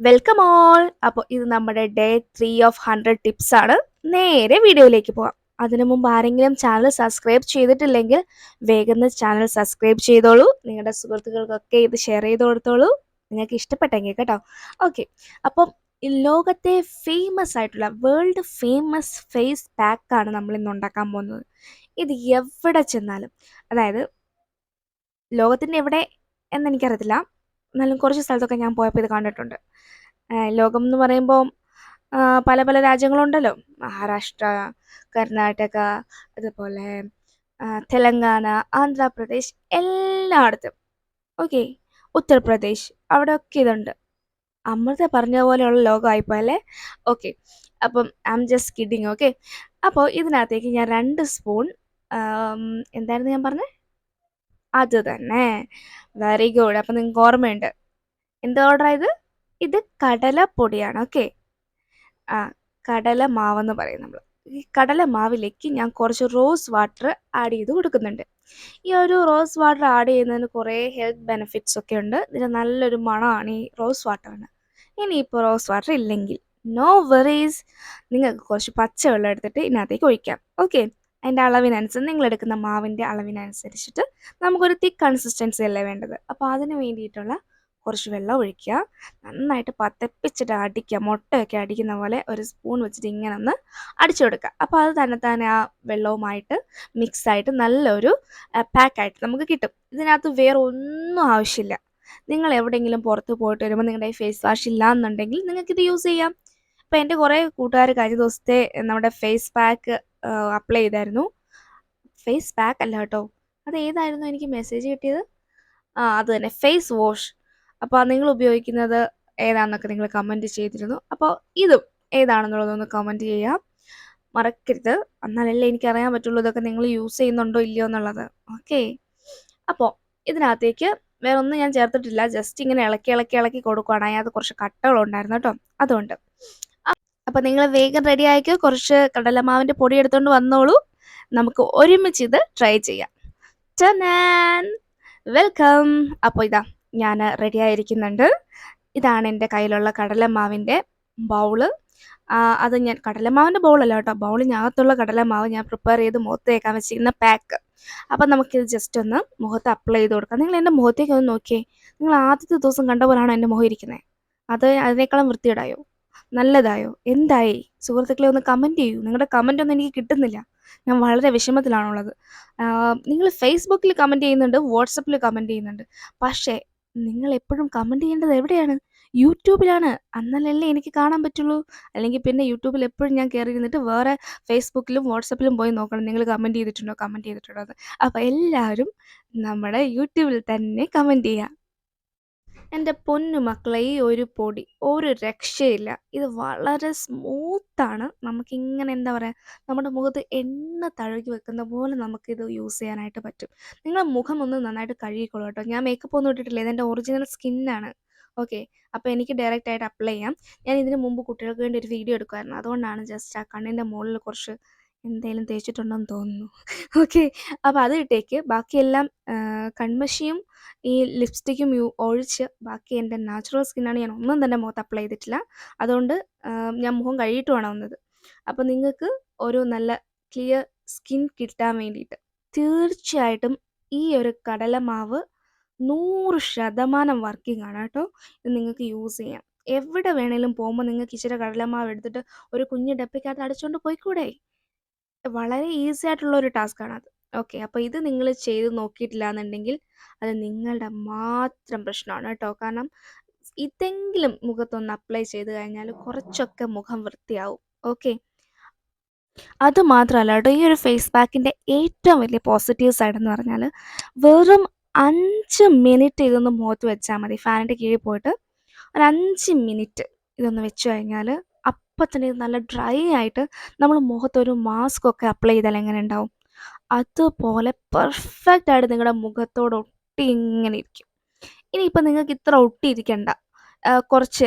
Welcome all അപ്പോൾ ഇത് നമ്മുടെ day three of hundred tips ആണ്. നേരെ വീഡിയോയിലേക്ക് പോകാം. അതിനു മുമ്പ് ആരെങ്കിലും ചാനൽ സബ്സ്ക്രൈബ് ചെയ്തിട്ടില്ലെങ്കിൽ വേഗം ചാനൽ സബ്സ്ക്രൈബ് ചെയ്തോളൂ. നിങ്ങളുടെ സുഹൃത്തുക്കൾക്കൊക്കെ ഇത് ഷെയർ ചെയ്ത് കൊടുത്തോളൂ. നിങ്ങൾക്ക് ഇഷ്ടപ്പെട്ടെങ്കിൽ കേട്ടോ. ഓക്കെ അപ്പം ലോകത്തെ ഫേമസ് ആയിട്ടുള്ള വേൾഡ് ഫേമസ് ഫേസ് പാക്കാണ് നമ്മൾ ഇന്ന് ഉണ്ടാക്കാൻ പോകുന്നത്. ഇത് എവിടെ ചെന്നാലും അതായത് ലോകത്തിന്റെ എവിടെ എന്നെനിക്കറിയത്തില്ല എന്നാലും കുറച്ച് സ്ഥലത്തൊക്കെ ഞാൻ പോയപ്പോൾ ഇത് കണ്ടിട്ടുണ്ട്. ലോകം എന്ന് പറയുമ്പോൾ പല പല രാജ്യങ്ങളുണ്ടല്ലോ. മഹാരാഷ്ട്ര കർണാടക അതുപോലെ തെലങ്കാന ആന്ധ്രാപ്രദേശ് എല്ലായിടത്തും. ഓക്കെ ഉത്തർപ്രദേശ് അവിടെ ഒക്കെ ഇതുണ്ട്. അമൃത പറഞ്ഞ പോലെയുള്ള ലോകമായിപ്പോൾ അല്ലേ ഓക്കെ അപ്പം I am just kidding okay. അപ്പോൾ ഇതിനകത്തേക്ക് ഞാൻ രണ്ട് സ്പൂൺ എന്തായിരുന്നു ഞാൻ പറഞ്ഞത് അത് തന്നെ വെരി ഗുഡ് അപ്പം നിങ്ങൾക്ക് ഓർമ്മയുണ്ട്. എന്ത് ഓർഡർ ആയത് ഇത്? കടലപ്പൊടിയാണ്. ഓക്കെ ആ കടല മാവെന്ന് പറയും നമ്മൾ ഈ കടല മാവിലേക്ക് ഞാൻ കുറച്ച് റോസ് വാട്ടർ ആഡ് ചെയ്ത് കൊടുക്കുന്നുണ്ട്. ഈ ഒരു റോസ് വാട്ടർ ആഡ് ചെയ്യുന്നതിന് കുറേ ഹെൽത്ത് ബെനിഫിറ്റ്സ് ഒക്കെ ഉണ്ട്. ഇതിന് നല്ലൊരു മണമാണ് ഈ റോസ് വാട്ടറിന് ഇനിയിപ്പോൾ റോസ് വാട്ടർ ഇല്ലെങ്കിൽ. നോ വെറീസ് നിങ്ങൾക്ക് കുറച്ച് പച്ചവെള്ളം എടുത്തിട്ട് ഇതിനകത്തേക്ക് ഒഴിക്കാം. ഓക്കെ അതിന്റെ അളവിനനുസരിച്ച് നിങ്ങളെടുക്കുന്ന മാവിന്റെ അളവിനനുസരിച്ചിട്ട് നമുക്കൊരു തിക്ക് കൺസിസ്റ്റൻസി അല്ലേ വേണ്ടത്. അപ്പോൾ അതിന് വേണ്ടിയിട്ടുള്ള കുറച്ച് വെള്ളം ഒഴിക്കുക. നന്നായിട്ട് പതപ്പിച്ചിട്ട് അടിക്കുക. മുട്ടയൊക്കെ അടിക്കുന്ന പോലെ ഒരു സ്പൂൺ വെച്ചിട്ട് ഇങ്ങനെ ഒന്ന് അടിച്ചു കൊടുക്കുക. അപ്പോൾ അത് തന്നെ തന്നെ ആ വെള്ളവുമായിട്ട് മിക്സായിട്ട് നല്ലൊരു പാക്കായിട്ട് നമുക്ക് കിട്ടും. ഇതിനകത്ത് വേറെ ഒന്നും ആവശ്യമില്ല. നിങ്ങൾ എവിടെയെങ്കിലും പുറത്ത് പോയിട്ട് വരുമ്പോൾ നിങ്ങളുടെ ഫേസ് വാഷ് ഇല്ല എന്നുണ്ടെങ്കിൽ നിങ്ങൾക്കിത് യൂസ് ചെയ്യാം. അപ്പോൾ എന്റെ കുറേ കൂട്ടുകാർ കഴിഞ്ഞ ദിവസത്തെ നമ്മുടെ ഫേസ് പാക്ക് അപ്ലൈ ചെയ്തായിരുന്നു. ഫേസ് പാക്ക് അല്ല കേട്ടോ. അത് ഏതായിരുന്നു എനിക്ക് മെസ്സേജ് കിട്ടിയത്? ആ അത് തന്നെ. ഫേസ് വാഷ് അപ്പോൾ നിങ്ങൾ ഉപയോഗിക്കുന്നത് ഏതാണെന്നൊക്കെ നിങ്ങൾ കമന്റ് ചെയ്തിരുന്നു. അപ്പോൾ ഇതും ഏതാണെന്നുള്ളതൊന്ന് കമന്റ് ചെയ്യാം. മറക്കരുത്. എന്നാലല്ലേ എനിക്കറിയാൻ പറ്റുള്ളൂ ഇതൊക്കെ നിങ്ങൾ യൂസ് ചെയ്യുന്നുണ്ടോ ഇല്ലയോ എന്നുള്ളത്. ഓക്കെ അപ്പോൾ ഇതിനകത്തേക്ക് വേറെ ഒന്നും ഞാൻ ചേർത്തിട്ടില്ല. ജസ്റ്റ് ഇങ്ങനെ ഇളക്കി ഇളക്കി ഇളക്കി കൊടുക്കുകയാണെങ്കിൽ അത് കുറച്ച് കട്ടകളുണ്ടായിരുന്നു കേട്ടോ. അതുകൊണ്ട് അപ്പോൾ നിങ്ങൾ വേഗം റെഡി ആയിക്കോ? കുറച്ച് കടലമാവിന്റെ പൊടി എടുത്തുകൊണ്ട് വന്നോളൂ. നമുക്ക് ഒരുമിച്ച് ഇത് ട്രൈ ചെയ്യാം വെൽക്കം അപ്പോൾ ഇതാ ഞാൻ റെഡി ആയിരിക്കുന്നുണ്ട്. ഇതാണ് എന്റെ കയ്യിലുള്ള കടലമാവിന്റെ ബൗൾ അത് ഞാൻ കടലമാവിന്റെ ബൗളല്ല കേട്ടോ. ബൗളിനകത്തുള്ള കടലമാവ് ഞാൻ പ്രിപ്പയർ ചെയ്ത് മുഖത്ത് തേക്കാൻ വെച്ചിരുന്ന പാക്ക് അപ്പം നമുക്കിത് ജസ്റ്റ് ഒന്ന് മുഖത്ത് അപ്ലൈ ചെയ്ത് കൊടുക്കാം. നിങ്ങൾ എന്റെ മുഖത്തേക്ക് ഒന്ന് നോക്കിയേ. നിങ്ങൾ ആദ്യത്തെ ദിവസം കണ്ട പോലാണോ എന്റെ മുഖം ഇരിക്കുന്നത് അത് അതിനേക്കാളും വൃത്തിയിടായോ നല്ലതായോ? എന്തായി? സുഹൃത്തുക്കളെ ഒന്ന് കമന്റ് ചെയ്യൂ. നിങ്ങളുടെ കമന്റ് ഒന്നും എനിക്ക് കിട്ടുന്നില്ല. ഞാൻ വളരെ വിഷമത്തിലാണുള്ളത്. നിങ്ങൾ ഫേസ്ബുക്കിൽ കമന്റ് ചെയ്യുന്നുണ്ട് വാട്സപ്പിൽ കമന്റ് ചെയ്യുന്നുണ്ട്. പക്ഷേ നിങ്ങൾ എപ്പോഴും കമന്റ് ചെയ്യേണ്ടത് എവിടെയാണ്? യൂട്യൂബിലാണ്. അന്നലല്ലേ എനിക്ക് കാണാൻ പറ്റുള്ളൂ. അല്ലെങ്കിൽ പിന്നെ യൂട്യൂബിൽ എപ്പോഴും ഞാൻ കയറി ഇരുന്നിട്ട് വേറെ ഫേസ്ബുക്കിലും വാട്സപ്പിലും പോയി നോക്കണം. നിങ്ങൾ കമന്റ് ചെയ്തിട്ടുണ്ടോ? കമന്റ് ചെയ്തിട്ടുണ്ടോ? അപ്പോൾ എല്ലാവരും നമ്മുടെ യൂട്യൂബിൽ തന്നെ കമന്റ് ചെയ്യുക എന്റെ പൊന്നു മക്കളെ ഈ ഒരു പൊടി ഒരു രക്ഷയില്ല. ഇത് വളരെ സ്മൂത്താണ്. നമുക്കിങ്ങനെ എന്താ പറയുക നമ്മുടെ മുഖത്ത് എണ്ണ തഴുകി വെക്കുന്ന പോലെ നമുക്കിത് യൂസ് ചെയ്യാനായിട്ട് പറ്റും. നിങ്ങൾ മുഖം ഒന്ന് നന്നായിട്ട് കഴുകിക്കോളൂ കേട്ടോ. ഞാൻ മേക്കപ്പ് ഒന്നും ഇട്ടിട്ടില്ല. ഇതെന്റെ ഒറിജിനൽ സ്കിന്നാണ് ഓക്കെ അപ്പോൾ എനിക്ക് ഡയറക്റ്റ് ആയിട്ട് അപ്ലൈ ചെയ്യാം. ഞാൻ ഇതിന് മുമ്പ് കുട്ടികൾക്ക് വേണ്ടി ഒരു വീഡിയോ എടുക്കുമായിരുന്നു. അതുകൊണ്ടാണ് ജസ്റ്റ് ആ കണ്ണിന്റെ മുകളിൽ കുറച്ച് എന്തെങ്കിലും തേച്ചിട്ടുണ്ടെന്ന് തോന്നുന്നു. ഓക്കെ അപ്പോൾ അത് ഇട്ടേക്ക്. ബാക്കിയെല്ലാം കൺമഷിയും ഈ ലിപ്സ്റ്റിക്കും യു ഒഴിച്ച് ബാക്കി എന്റെ നാച്ചുറൽ സ്കിന്നാണ് ഞാൻ ഒന്നും തന്നെ മുഖത്ത് അപ്ലൈ ചെയ്തിട്ടില്ല. അതുകൊണ്ട് ഞാൻ മുഖം കഴുകിയിട്ടുമാണ് വന്നത്. അപ്പോൾ നിങ്ങൾക്ക് ഒരു നല്ല ക്ലിയർ സ്കിൻ കിട്ടാൻ വേണ്ടിയിട്ട് തീർച്ചയായിട്ടും ഈ ഒരു കടലമാവ് നൂറ് ശതമാനം വർക്കിംഗ് ആണ് കേട്ടോ. ഇത് നിങ്ങൾക്ക് യൂസ് ചെയ്യാം. എവിടെ വേണേലും പോകുമ്പോൾ നിങ്ങൾക്ക് ഇച്ചിരി കടലമാവ് എടുത്തിട്ട് ഒരു കുഞ്ഞു ഡപ്പയ്ക്കകത്ത് അടച്ചുകൊണ്ട് പോയിക്കൂടെ? വളരെ ഈസി ആയിട്ടുള്ള ഒരു ടാസ്ക്കാണ് അത്. ഓക്കെ അപ്പോൾ ഇത് നിങ്ങൾ ചെയ്ത് നോക്കിയിട്ടില്ല എന്നുണ്ടെങ്കിൽ അത് നിങ്ങളുടെ മാത്രം പ്രശ്നമാണ് കേട്ടോ. കാരണം ഇതെങ്കിലും മുഖത്തൊന്ന് അപ്ലൈ ചെയ്ത് കഴിഞ്ഞാൽ കുറച്ചൊക്കെ മുഖം വൃത്തിയാവും. ഓക്കെ. അത് മാത്രമല്ല കേട്ടോ ഈ ഒരു ഫേസ് പാക്കിന്റെ ഏറ്റവും വലിയ പോസിറ്റീവ് സൈഡ് എന്ന് പറഞ്ഞാൽ വെറും അഞ്ച് മിനിറ്റ് ഇതൊന്ന് മുഖത്ത് വെച്ചാൽ മതി. ഫാനിന്റെ കീഴിൽ പോയിട്ട് ഒരു അഞ്ച് മിനിറ്റ് ഇതൊന്ന് വെച്ച് കഴിഞ്ഞാൽ അപ്പം തന്നെ ഇത് നല്ല ഡ്രൈ ആയിട്ട് നമ്മൾ മുഖത്തൊരു മാസ്ക് ഒക്കെ അപ്ലൈ ചെയ്താൽ എങ്ങനെ ഉണ്ടാവും അതുപോലെ പെർഫെക്റ്റ് ആയിട്ട് നിങ്ങളുടെ മുഖത്തോട് ഒട്ടി ഇങ്ങനെ ഇരിക്കും. ഇനിയിപ്പോൾ നിങ്ങൾക്ക് ഇത്ര ഒട്ടിയിരിക്കണ്ട. കുറച്ച്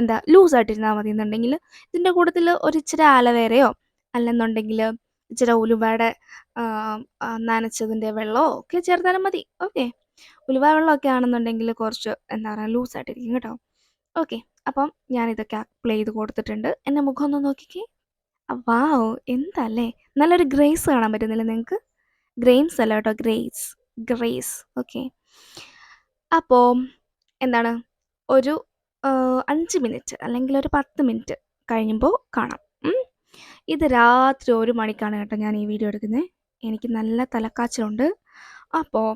എന്താ ലൂസ് ലൂസായിട്ടിരുന്നാൽ മതി എന്നുണ്ടെങ്കിൽ ഇതിന്റെ കൂട്ടത്തിൽ ഒരു ഇച്ചിരി ആലവേരയോ അല്ലെന്നുണ്ടെങ്കിൽ ഇച്ചിരി ഉലുവയുടെ നനച്ചതിന്റെ വെള്ളമോ ഒക്കെ ചേർത്താലും മതി. ഓക്കെ ഉലുവ വെള്ളമൊക്കെ ആണെന്നുണ്ടെങ്കിൽ കുറച്ച് എന്താ പറയുക ലൂസായിട്ടിരിക്കും കേട്ടോ. ഓക്കെ അപ്പം ഞാനിതൊക്കെ അപ്ലൈ ചെയ്ത് കൊടുത്തിട്ടുണ്ട്. എന്റെ മുഖം ഒന്ന് നോക്കിക്കേ. വാവ് എന്തല്ലേ? നല്ലൊരു ഗ്രേസ് കാണാൻ പറ്റുന്നില്ല നിങ്ങൾക്ക് ഗ്രെയിൻസ് അല്ല കേട്ടോ ഗ്രേസ് ഗ്രേസ് ഓക്കെ അപ്പോൾ എന്താണ്? ഒരു അഞ്ച് മിനിറ്റ് അല്ലെങ്കിൽ ഒരു പത്ത് മിനിറ്റ് കഴിയുമ്പോൾ കാണാം. ഇത് രാത്രി ഒരു മണിക്കാണ് കേട്ടോ ഞാൻ ഈ വീഡിയോ എടുക്കുന്നത് എനിക്ക് നല്ല തലക്കാച്ചിലുണ്ട്. അപ്പോൾ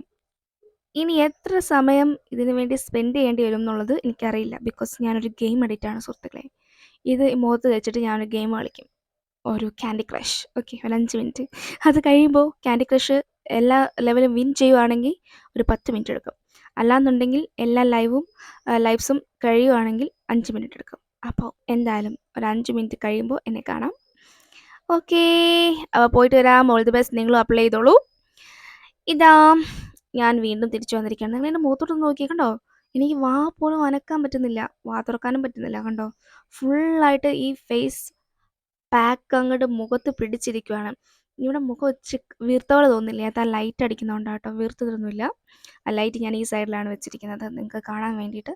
ഇനി എത്ര സമയം ഇതിന് വേണ്ടി സ്പെൻഡ് ചെയ്യേണ്ടി വരും എന്നുള്ളത് എനിക്കറിയില്ല. ബിക്കോസ് ഞാനൊരു ഗെയിം ആണ് സുഹൃത്തുക്കളെ. ഇത് മുഖത്ത് വെച്ചിട്ട് ഞാനൊരു ഗെയിം കളിക്കും. ഒരു ക്യാൻഡി ക്രഷ് ഓക്കെ ഒരു അഞ്ച് മിനിറ്റ് അത് കഴിയുമ്പോൾ ക്യാൻഡി ക്രഷ് എല്ലാ ലെവലും വിൻ ചെയ്യുവാണെങ്കിൽ ഒരു പത്ത് മിനിറ്റ് എടുക്കും. അല്ലാന്നുണ്ടെങ്കിൽ എല്ലാ ലൈവും ലൈവ്സും കഴിയുവാണെങ്കിൽ അഞ്ച് മിനിറ്റ് എടുക്കും. അപ്പോൾ എന്തായാലും ഒരു അഞ്ച് മിനിറ്റ് കഴിയുമ്പോൾ എന്നെ കാണാം. ഓക്കേ അപ്പോൾ പോയിട്ട് വരാം. ഓൾ ദി ബെസ്റ്റ് നിങ്ങളും അപ്ലൈ ചെയ്തോളൂ. ഇതാ. ഞാൻ വീണ്ടും തിരിച്ചു വന്നിരിക്കുകയാണ്. നിങ്ങൾ എന്റെ മുഖത്തോട്ട് നോക്കി കണ്ടോ? എനിക്ക് വാ പോലും അനക്കാൻ പറ്റുന്നില്ല. വാ തുറക്കാനും പറ്റുന്നില്ല കണ്ടോ? ഫുള്ളായിട്ട് ഈ ഫേസ് പാക്ക് അങ്ങോട്ട് മുഖത്ത് പിടിച്ചിരിക്കുകയാണ് ഇവിടെ മുഖം വെച്ച് വീർത്തവള തോന്നില്ല അത് ആ ലൈറ്റ് അടിക്കുന്നതുകൊണ്ട് കേട്ടോ. വീർത്തതൊന്നുമില്ല. ആ ലൈറ്റ് ഞാൻ ഈ സൈഡിലാണ് വെച്ചിരിക്കുന്നത്. നിങ്ങൾക്ക് കാണാൻ വേണ്ടിയിട്ട്.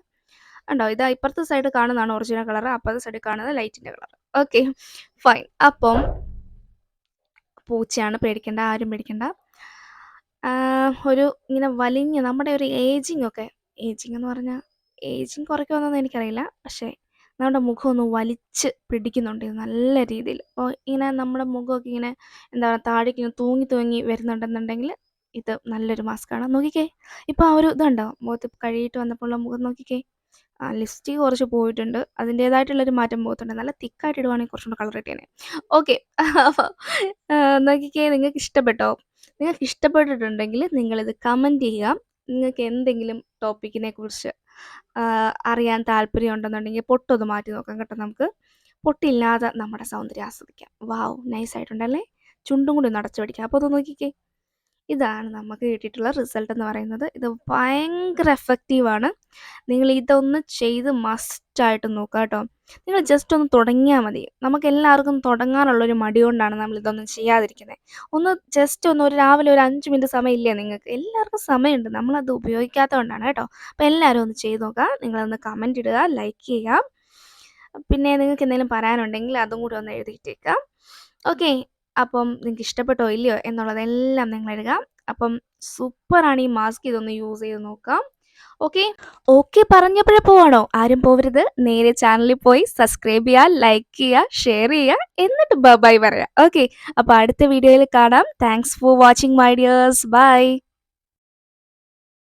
ഉണ്ടോ ഇത് ഇപ്പുറത്തെ സൈഡ് കാണുന്നതാണ് ഒറിജിനൽ കളർ അപ്പുറത്തെ സൈഡ് കാണുന്നത് ലൈറ്റിന്റെ കളർ ഓക്കെ ഫൈൻ അപ്പം പൂച്ചയാണ് പേടിക്കേണ്ട ആരും പേടിക്കേണ്ട. ഒരു ഇങ്ങനെ വലിഞ്ഞ് നമ്മുടെ ഒരു ഏജിങ് ഒക്കെ ഏജിങ് എന്ന് പറഞ്ഞാൽ ഏജിങ് കുറയ്ക്കുമെന്നൊന്നും എനിക്കറിയില്ല. പക്ഷേ നമ്മുടെ മുഖം ഒന്ന് വലിച്ച് പിടിക്കുന്നുണ്ട് നല്ല രീതിയിൽ. അപ്പോൾ ഇങ്ങനെ നമ്മുടെ മുഖമൊക്കെ ഇങ്ങനെ എന്താ പറയുക താഴേക്ക് ഇങ്ങനെ തൂങ്ങി തൂങ്ങി വരുന്നുണ്ടെന്നുണ്ടെങ്കിൽ ഇത് നല്ലൊരു മാസ്കാണ് നോക്കിക്കേ ഇപ്പോൾ ആ ഒരു ഇതുണ്ടോ? മുഖത്ത് കഴുകിയിട്ട് വന്നപ്പോൾ മുഖം നോക്കിക്കേ. ആ ലിപ്സ്റ്റിക്ക് കുറച്ച് പോയിട്ടുണ്ട്. അതിന്റേതായിട്ടുള്ളൊരു മാറ്റം മുഖത്തുണ്ട്. നല്ല തിക്കായിട്ട് ഇടുവാണെങ്കിൽ കുറച്ചുകൂടെ കളർ കിട്ടിയേനെ. ഓക്കെ അപ്പോൾ നോക്കിക്കേ നിങ്ങൾക്ക് ഇഷ്ടപ്പെട്ടോ നിങ്ങൾക്ക് ഇഷ്ടപ്പെട്ടിട്ടുണ്ടെങ്കിൽ നിങ്ങളിത് കമന്റ് ചെയ്യുക. നിങ്ങൾക്ക് എന്തെങ്കിലും ടോപ്പിക്കിനെ കുറിച്ച് അറിയാൻ താല്പര്യം ഉണ്ടെന്നുണ്ടെങ്കിൽ പൊട്ടൊന്ന് മാറ്റി നോക്കാം കേട്ടോ നമുക്ക്. പൊട്ടില്ലാതെ നമ്മുടെ സൗന്ദര്യം ആസ്വദിക്കാം. Wow nice ആയിട്ടുണ്ടല്ലേ? ചുണ്ടും കൂടി ഒന്ന് അടച്ചു പിടിക്കാം. അപ്പോൾ അത് നോക്കിക്കേ. ഇതാണ് നമുക്ക് കിട്ടിയിട്ടുള്ള റിസൾട്ട് എന്ന് പറയുന്നത്. ഇത് ഭയങ്കര എഫക്റ്റീവാണ് നിങ്ങൾ ഇതൊന്ന് ചെയ്ത് മസ്റ്റായിട്ട് നോക്കുക കേട്ടോ. നിങ്ങൾ ജസ്റ്റ് ഒന്ന് തുടങ്ങിയാൽ മതി. നമുക്ക് എല്ലാവർക്കും തുടങ്ങാനുള്ളൊരു മടി കൊണ്ടാണ് നമ്മൾ ഇതൊന്നും ചെയ്യാതിരിക്കുന്നത് ഒന്ന് ജസ്റ്റ് ഒന്ന് ഒരു രാവിലെ ഒരു അഞ്ച് മിനിറ്റ് സമയം ഇല്ലേ നിങ്ങൾക്ക്? എല്ലാവർക്കും സമയമുണ്ട്. നമ്മളത് ഉപയോഗിക്കാത്തതുകൊണ്ടാണ് കേട്ടോ. അപ്പോൾ എല്ലാവരും ഒന്ന് ചെയ്ത് നോക്കുക. നിങ്ങളൊന്ന് കമന്റ് ഇടുക ലൈക്ക് ചെയ്യുക. പിന്നെ നിങ്ങൾക്ക് എന്തെങ്കിലും പറയാനുണ്ടെങ്കിൽ അതും കൂടി ഒന്ന് എഴുതിയിട്ടേക്കാം ഓക്കെ അപ്പം നിങ്ങൾക്ക് ഇഷ്ടപ്പെട്ടോ ഇല്ലയോ എന്നുള്ളതെല്ലാം നിങ്ങൾ ഇടുക അപ്പം സൂപ്പറാണ് ഈ മാസ്ക് ഇതൊന്ന് യൂസ് ചെയ്ത് നോക്കാം ഓക്കെ? ഓക്കെ പറഞ്ഞപ്പോഴേ പോവാണോ? ആരും പോവരുത്. നേരെ ചാനലിൽ പോയി സബ്സ്ക്രൈബ് ചെയ്യുക ലൈക്ക് ചെയ്യുക ഷെയർ ചെയ്യുക എന്നിട്ട് ബൈ പറയാം ഓക്കെ? അപ്പോൾ അടുത്ത വീഡിയോയിൽ കാണാം. Thanks for watching my dears bye